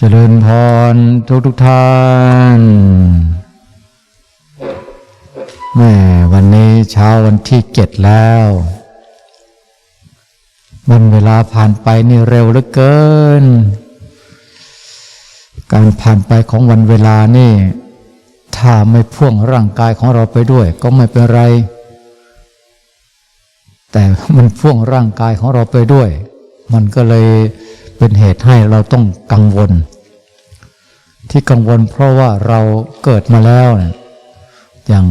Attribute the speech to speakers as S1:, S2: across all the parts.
S1: เจริญพรทุกทุกท่านแม่วันนี้เช้าวันที่เจ็ดแล้ววันเวลาผ่านไปนี่เร็วเหลือเกิน การผ่านไปของวันเวลานี่ ถ้าไม่พ่วงร่างกายของเราไปด้วย ก็ไม่เป็นไร แต่มันพ่วงร่างกายของเราไปด้วย มันก็เลย เป็นเหตุให้เราต้องกังวล ที่กังวลเพราะว่าเราเกิดมาแล้วเนี่ยอย่าง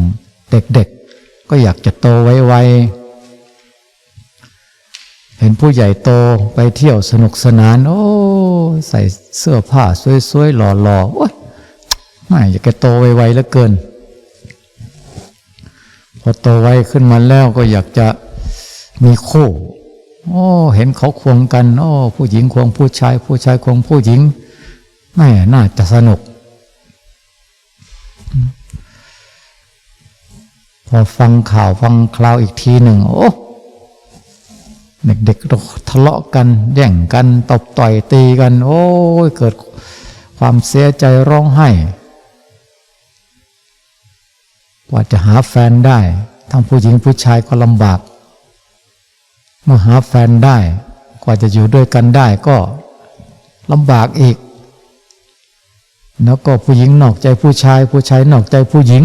S1: เด็กๆก็อยากจะโตไวๆเห็นผู้ใหญ่โตไปเที่ยวสนุกสนาน โอ้ใส่เสื้อผ้าสวยๆหล่อๆโอ้ยไม่อยากจะโตไวๆเหลือเกิน พอโตไวขึ้นมาแล้วก็อยากจะมีคู่ โอ้เห็นเขาควงกัน โอ้ผู้หญิงควงผู้ชาย ผู้ชายควงผู้หญิงแม่น่าจะสนุก พอฟังข่าวฟังคราวอีกทีหนึ่งโอ้เด็กๆทะเลาะกันแย่งกันตบต่อยตีกัน โอ้ยเกิดความเสียใจร้องไห้กว่าจะหาแฟนได้ทั้งผู้หญิงผู้ชายก็ลำบาก มื่อหาแฟนได้ กว่าจะอยู่ด้วยกันได้ก็ลำบากอีก แล้วก็ผู้หญิงนอกใจผู้ชาย ผู้ชายนอกใจผู้หญิง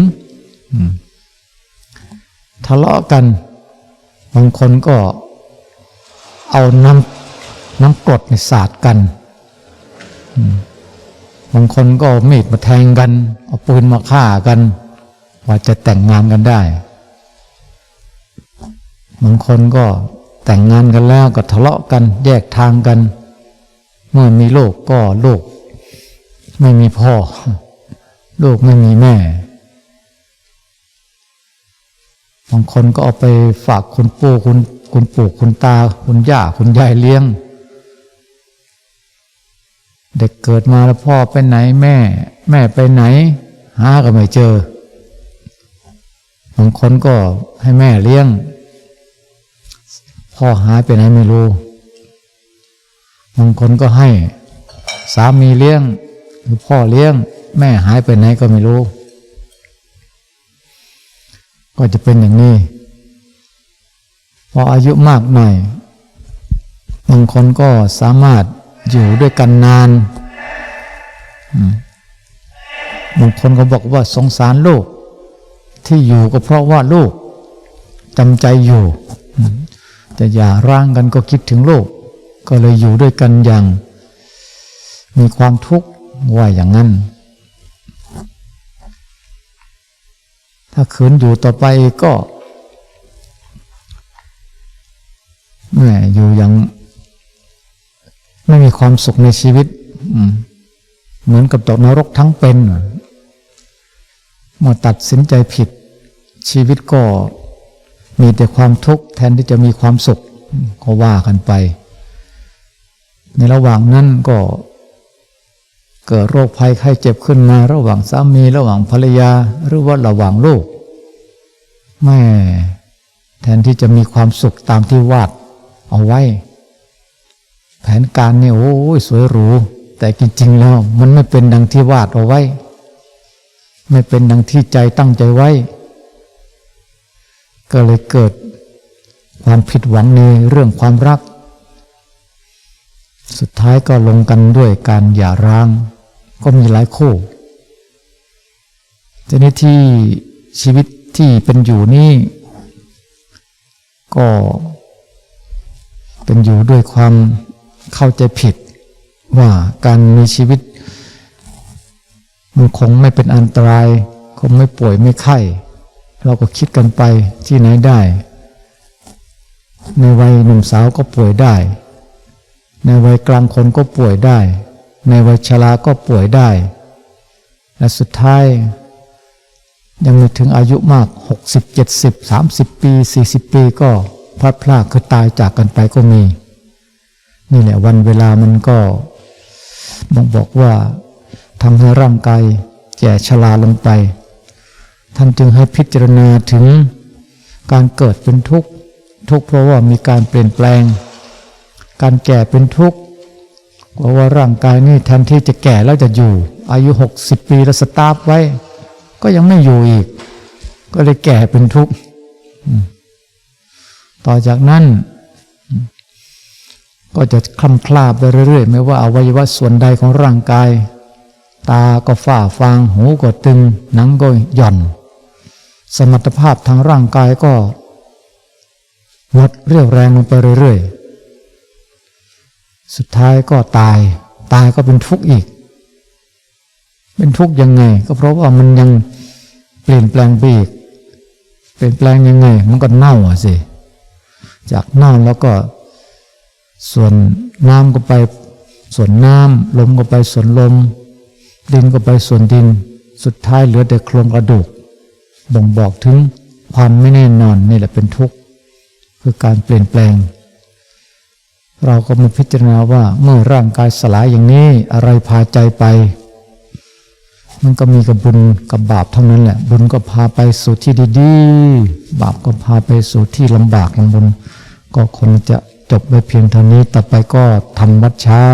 S1: ทะเลาะกัน บางคนก็เอาน้ำน้ำกรดในสาดกันบางคนก็เอามีดมาแทงกัน เอาปืนมาฆ่ากันกว่าจะแต่งงานกันได้ บางคนก็ แต่งงานกันแล้วก็ทะเลาะกันแยกทางกัน เมื่อมีลูกก็ลูก ไม่มีพ่อ ลูกไม่มีแม่บางคนก็เอาไปฝากคุณปู่คุณคุณปู่คุณตา คุณย่าคุณยายเลี้ยง เด็กเกิดมาแล้วพ่อไปไหนแม่ แม่ไปไหน หาก็ไม่เจอบางคนก็ให้แม่เลี้ยง พ่อหายไปไหนไม่รู้บางคนก็ให้ สามีเลี้ยง หรือพ่อเลี้ยง แม่หายไปไหนก็ไม่รู้ ก็จะเป็นอย่างนี้พออายุมากหน่อยบางคนก็สามารถอยู่ด้วยกันนานบางคนก็บอกว่าสงสารลูก ที่อยู่ก็เพราะว่าลูกจำใจอยู่ อืมจะอย่าร้างกันก็คิดถึงโลก ก็เลยอยู่ด้วยกันอย่าง มีความทุกข์ว่าอย่างนั้น ถ้าขืนอยู่ต่อไปก็แม่อยู่อย่าง ไม่มีความสุขในชีวิตเหมือนกับตกนรกทั้งเป็นเมื่อตัดสินใจผิดชีวิตก็ มีแต่ความทุกข์แทนที่จะมีความสุขก็ว่ากันไป ในระหว่างนั้นก็เกิดโรคภัยไข้เจ็บขึ้นมาระหว่างสามีระหว่างภรรยาหรือว่าระหว่างลูกแม่แทนที่จะมีความสุขตามที่วาดเอาไว้ แผนการนี่โอ้ยสวยหรูแต่จริงๆแล้วมันไม่เป็นดังที่วาดเอาไว้ ไม่เป็นดังที่ใจตั้งใจไว้ ก็เลยเกิดความผิดหวังในเรื่องความรัก สุดท้ายก็ลงกันด้วยการหย่าร้าง ก็มีหลายคู่ทีนี้ที่ชีวิตที่เป็นอยู่นี่ก็เป็นอยู่ด้วยความเข้าใจผิด ว่าการมีชีวิต มันคงไม่เป็นอันตราย คงไม่ป่วยไม่ไข้ เราก็คิดกันไปที่ไหนได้ ในวัยหนุ่มสาวก็ป่วยได้ ในวัยกลางคนก็ป่วยได้ ในวัยชราก็ป่วยได้ และสุดท้ายยังไม่ถึงอายุมาก 60 70 30 ปี 40 ปีก็พลัดพรากคือตายจากกันไปก็มี นี่แหละวันเวลามันก็บอกบอกว่าทำให้ร่างกายแก่ชราลงไป ท่านจึงให้พิจารณาถึงการเกิดเป็นทุกข์ ทุกข์เพราะว่ามีการเปลี่ยนแปลง การแก่เป็นทุกข์เพกลัวว่าร่างกายนี่แทนที่จะแก่แล้วจะอยู่ อายุหกสิบปีแล้วสตาร์ฟไว้ ก็ยังไม่อยู่อีก ก็เลยแก่เป็นทุกข์ ต่อจากนั้น ก็จะคลำคลาบไปเรื่อยๆ ไม่ว่าอวัยวะส่วนใดของร่างกาย ตาก็ฝ้าฟาง หูก็ตึง หนังก็หย่อน สมรรถภาพทางร่างกายก็ลดเรี่ยวแรงลงไปเรื่อยๆ สุดท้ายก็ตาย ตายก็เป็นทุกข์อีก เป็นทุกข์ยังไง ก็เพราะว่ามันยังเปลี่ยนแปลงไปอีก เปลี่ยนแปลงยังไง มันก็เน่าอะสิ จากเน่าแล้วก็ส่วนน้ำก็ไปส่วนน้ำลมก็ไปส่วนลม ดินก็ไปส่วนดิน สุดท้ายเหลือแต่โครงกระดูก บ่งบอกถึงความไม่แน่นอนนี่แหละเป็นทุกข์คือการเปลี่ยนแปลง เราก็มาพิจารณาว่าเมื่อร่างกายสลายอย่างนี้อะไรพาใจไป มันก็มีกับบุญกับบาปเท่านั้นแหละ บุญก็พาไปสู่ที่ดีๆ บาปก็พาไปสู่ที่ลำบากลำบนก็คงจะจบไปเพียงเท่านี้ต่อไปก็ทำวัดเช้า